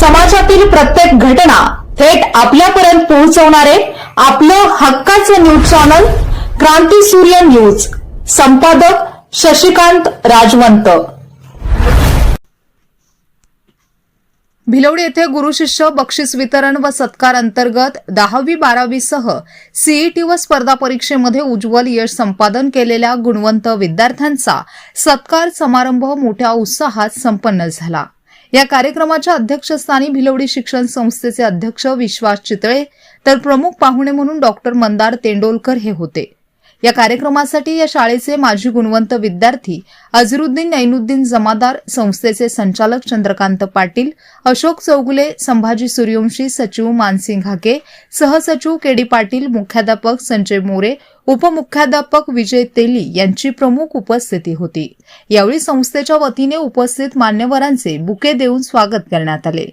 समाजातील प्रत्येक घटना थेट आपल्यापर्यंत पोहोचवणारे आपलं हक्काचं न्यूज चॅनल क्रांती सूर्य न्यूज. संपादक शशिकांत राजवंत. भिलवडी येथे गुरुशिष्य बक्षीस वितरण व सत्कार अंतर्गत दहावी बारावीसह सीईटी व स्पर्धा परीक्षेमध्ये उज्ज्वल यश संपादन केलेल्या गुणवंत विद्यार्थ्यांचा सत्कार समारंभ मोठ्या उत्साहात संपन्न झाला. या कार्यक्रमाच्या अध्यक्षस्थानी भिलवडी शिक्षण संस्थेचे अध्यक्ष विश्वास चितळे तर प्रमुख पाहुणे म्हणून डॉक्टर मंदार तेंडोलकर हे होते. या कार्यक्रमासाठी या शाळेचे माजी गुणवंत विद्यार्थी अझरुद्दीन नैनुद्दीन जमादार संस्थेचे संचालक चंद्रकांत पाटील अशोक चौगुले संभाजी सूर्यवंशी सचिव मानसिंग हाके सहसचिव केडी पाटील मुख्याध्यापक संजय मोरे उपमुख्याध्यापक विजय तेली यांची प्रमुख उपस्थिती होती. यावेळी संस्थेच्या वतीने उपस्थित मान्यवरांचे बुके देऊन स्वागत करण्यात आले.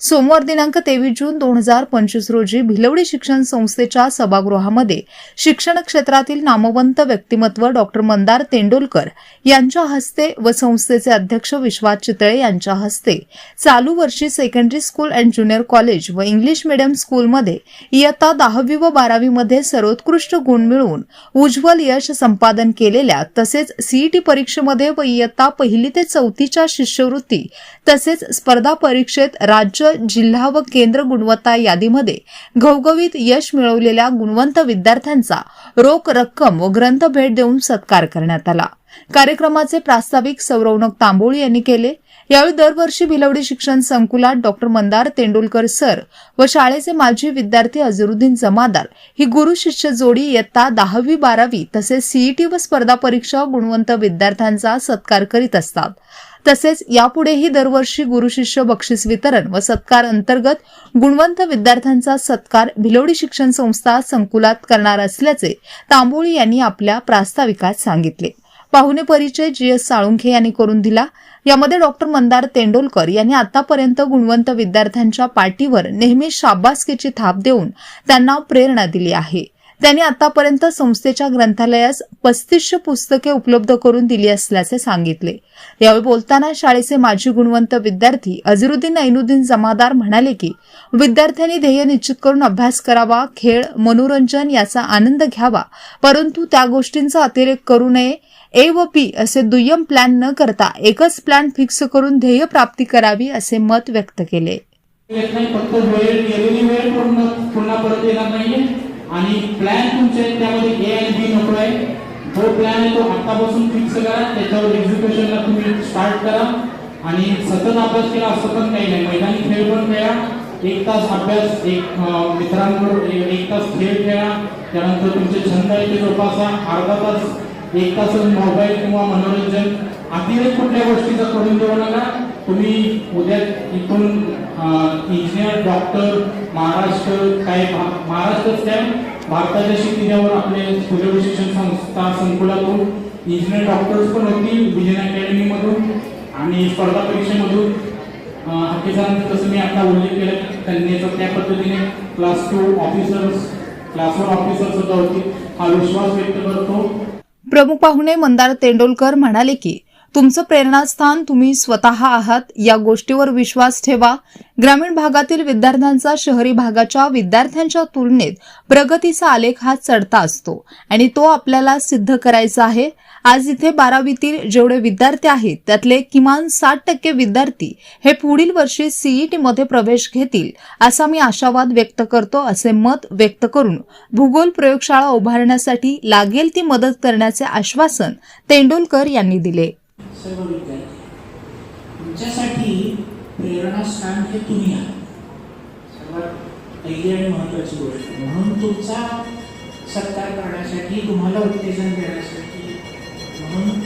सोमवार दिनांक तेवीस जून दोन हजार पंचवीस रोजी भिलवडी शिक्षण संस्थेच्या सभागृहामध्ये शिक्षण क्षेत्रातील नामवंत व्यक्तिमत्व डॉक्टर मंदार तेंडोलकर यांच्या हस्ते व संस्थेचे अध्यक्ष विश्वास चितळे यांच्या हस्ते चालू वर्षी secondary school and junior college व इंग्लिश मिडियम स्कूलमध्ये इयत्ता दहावी व बारावीमध्ये सर्वोत्कृष्ट गुण मिळवून उज्ज्वल यश संपादन केलेल्या तसेच सीईटी परीक्षेमध्ये व इयत्ता पहिली ते चौथीच्या शिष्यवृत्ती तसेच स्पर्धा परीक्षेत राज्य जिल्हा व केंद्र गुणवत्ता यादीमध्ये घवघवीत यश मिळवलेल्या गुणवंत विद्यार्थ्यांचा रोख रक्कम व ग्रंथ भेट देऊन सत्कार करण्यात आला. कार्यक्रमाचे प्रास्ताविक सौरवनक तांबोळी यांनी केले. यावेळी दरवर्षी भिलवडी शिक्षण संकुलात डॉक्टर मंदार तेंडुलकर सर व शाळेचे माजी विद्यार्थी अझरुद्दीन जमादार ही गुरु शिष्य जोडी इयत्ता दहावी बारावी तसेच सीईटी व स्पर्धा परीक्षा गुणवंत विद्यार्थ्यांचा सत्कार करीत असतात. तसेच यापुढेही दरवर्षी गुरुशिष्य बक्षीस वितरण व सत्कार अंतर्गत गुणवंत विद्यार्थ्यांचा सत्कार भिलोडी शिक्षण संस्था संकुलात करणार असल्याचे तांबोळी यांनी आपल्या प्रास्ताविकात सांगितले. पाहुणे परिचय जी एस साळुंखे यांनी करून दिला. यामध्ये डॉक्टर मंदार तेंडोलकर यांनी आतापर्यंत गुणवंत विद्यार्थ्यांच्या पाठीवर नेहमी शाबासकीची थाप देऊन त्यांना प्रेरणा दिली आहे. त्यांनी आतापर्यंत संस्थेच्या ग्रंथालयास पस्तीसशे पुस्तके उपलब्ध करून दिली असल्याचे सांगितले. यावेळी बोलताना शाळेचे माजी गुणवंत विद्यार्थी अझरुद्दीन ऐनुद्दीन जमादार म्हणाले की विद्यार्थ्यांनी ध्येय निश्चित करून अभ्यास करावा खेळ मनोरंजन याचा आनंद घ्यावा परंतु त्या गोष्टींचा अतिरेक करू नये ए व पी असे दुय्यम प्लॅन न करता एकच प्लॅन फिक्स करून ध्येय प्राप्ती करावी असे मत व्यक्त केले. नाही फक्त वेळ गेलेली वेळ पूर्ण पुन्हा परत येणार नाहीये आणि प्लॅन तुमचे त्यामध्ये ए आणि बी नको आहे. जो प्लॅन आहे तो आतापासून फिक्स करा त्याच्यावर एक्झिक्युशनला तुम्ही स्टार्ट करा. आणि सतत अभ्यास केला असं पण काही नाही मैदानी खेळ पण खेळा एक तास अभ्यास एक मित्रांवर मित्रांबरोबर एक तास खेळ खेळा. त्यानंतर तुमचे छंद आहे ते जोपासा. अर्धा तास एक तास मोबाईल किंवा मनोरंजन अतिरेक कुठल्या गोष्टीचा करून देऊ नका. तुम्ही उद्या इथून इंजिनियर डॉक्टर महाराष्ट्र काय भा- महाराष्ट्रच काय भारताच्या शिकिण्यावर आपले सूर्य शिक्षण संस्था संकुलातून इंजिनियर डॉक्टर्स पण होतील विजय अकॅडमीमधून आणि स्पर्धा परीक्षेमधून. हाकेसरांचं जसं मी आता उल्लेख केला त्यांनी त्या पद्धतीने class two officers class one officer सुद्धा होती. हा विश्वास व्यक्त करतो. प्रमुख पाहुणे मंदार तेंडोलकर म्हणाले की तुमचं प्रेरणास्थान तुम्ही स्वतः आहात या गोष्टीवर विश्वास ठेवा. ग्रामीण भागातील विद्यार्थ्यांचा शहरी भागाच्या विद्यार्थ्यांच्या तुलनेत प्रगतीचा आलेख हा चढता असतो आणि तो आपल्याला सिद्ध करायचा आहे. आज इथे बारावीतील जेवढे विद्यार्थी आहेत त्यातले किमान साठ टक्के विद्यार्थी हे पुढील वर्षी सीईटी मध्ये प्रवेश घेतील असा मी आशावाद व्यक्त करतो असे मत व्यक्त करून भूगोल प्रयोगशाळा उभारण्यासाठी लागेल ती मदत करण्याचे आश्वासन तेंडुलकर यांनी दिले सर्व विद्यार्थी तुमच्यासाठी प्रेरणास्थान हे तुम्ही. आहात सर्वात पहिली आणि महत्त्वाची गोष्ट म्हणून तुमचा सत्कार करण्यासाठी तुम्हाला उत्तेजन देण्यासाठी म्हणून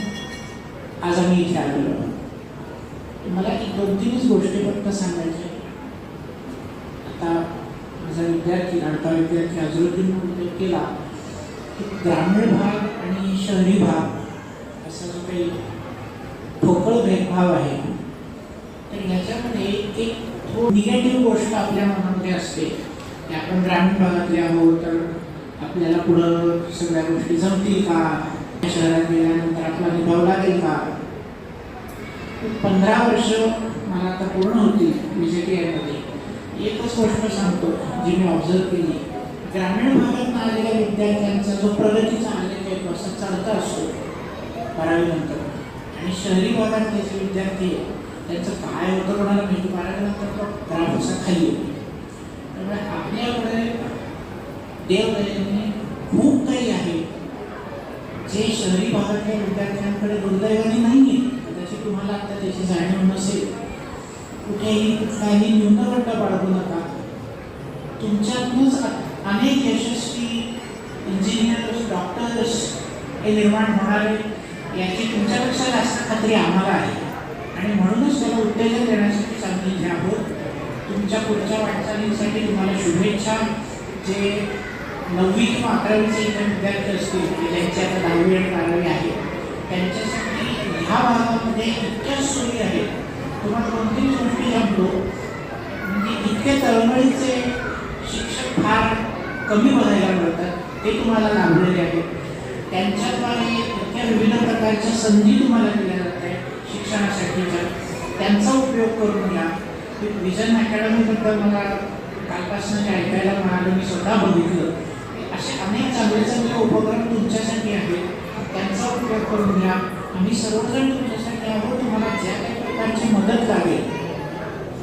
आज आम्ही इथे आलेलो आहोत. मला एक दोन तीनच गोष्टी फक्त सांगायच्या आता माझा विद्यार्थी लाडका विद्यार्थी अजरुद्दीन उल्लेख केला की ग्रामीण भाग आणि शहरी भाग असा जो काही ठोकळ भेदभाव आहे तर याच्यामध्ये एक निगेटिव्ह गोष्ट आपल्या मनामध्ये असते. की आपण ग्रामीण भागातले आहोत तर आपल्याला पुढं सगळ्या गोष्टी जमतील का? शहरात गेल्यानंतर आपला निभाव लागेल का? पंधरा वर्ष मला आता पूर्ण होतील बी जे टी आयमध्ये एकच गोष्ट सांगतो जी मी ऑब्झर्व केली. ग्रामीण भागात आलेल्या विद्यार्थ्यांचा जो प्रगतीचा आलेला आहे तो चालता असतो. बारावीनंतर आणि शहरी भागातले जे विद्यार्थी आहे त्यांचं काय होतं कोणाला माहिती बारावीनंतर तो ग्राफ असा खाली येतो त्यामुळे आपल्याकडे देवदयेने खूप काही आहे. जे शहरी भागातल्या विद्यार्थ्यांकडे दुर्दैवाने नाही आहे कदाचित तुम्हाला आता त्याची जाणीव नसेल. कुठेही कुठलाही न्यूनगंड बाळगू नका. तुमच्यातूनच अनेक यशस्वी इंजिनियर्स डॉक्टर्स हे निर्माण होणार याची तुमच्यापेक्षा जास्त खात्री आम्हाला आहे. आणि म्हणूनच त्याला उत्तेजन देण्यासाठी आम्ही इथे आहोत तुमच्या पुढच्या वाटचालींसाठी तुम्हाला शुभेच्छा. जे नववी किंवा अकरावीचे इथे विद्यार्थी असतील की ज्यांची आता दहावी आणि बारावी आहे त्यांच्यासाठी ह्या भागामध्ये इतक्या सोयी आहेत. तुम्हाला कोणतीच गोष्टी जमलो म्हणजे इतके तळमळीचे शिक्षक फार कमी बघायला मिळतात ते तुम्हाला लाभलेले आहेत. त्यांच्याद्वारे इतक्या विविध प्रकारच्या संधी तुम्हाला दिल्या त्यांचा उपयोग करून घ्या विजन अकॅडमीबद्दल मला कालपासून जे ऐकायला मिळालं. मी स्वतः बघितलं. असे अनेक चांगले चांगले उपक्रम तुमच्यासाठी आहेत. त्यांचा उपयोग करून घ्या आम्ही सर्वजण तुमच्यासाठी आहोत. तुम्हाला ज्या काही प्रकारची मदत लागेल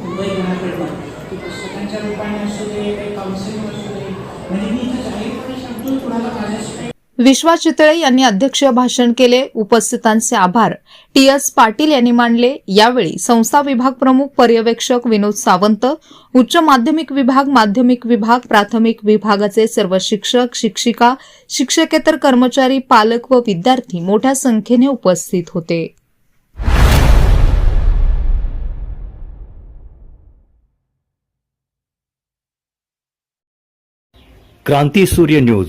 मुंबईकरांकडनं ती पुस्तकांच्या रूपाने असू दे काही काउन्सिलिंग असू दे. म्हणजे मी इथं जाहीरपणे सांगतो कुणाला माझ्याशी काही विश्वास चितळे यांनी अध्यक्ष भाषण केले. उपस्थितांचे आभार. टी एस पाटील यांनी मानले यावेळी संस्था विभाग प्रमुख पर्यवेक्षक विनोद सावंत उच्च माध्यमिक विभाग माध्यमिक विभाग प्राथमिक विभागाचे सर्व शिक्षक शिक्षिका शिक्षकेतर कर्मचारी पालक व विद्यार्थी मोठ्या संख्येने उपस्थित होते. क्रांती सूर्य न्यूज.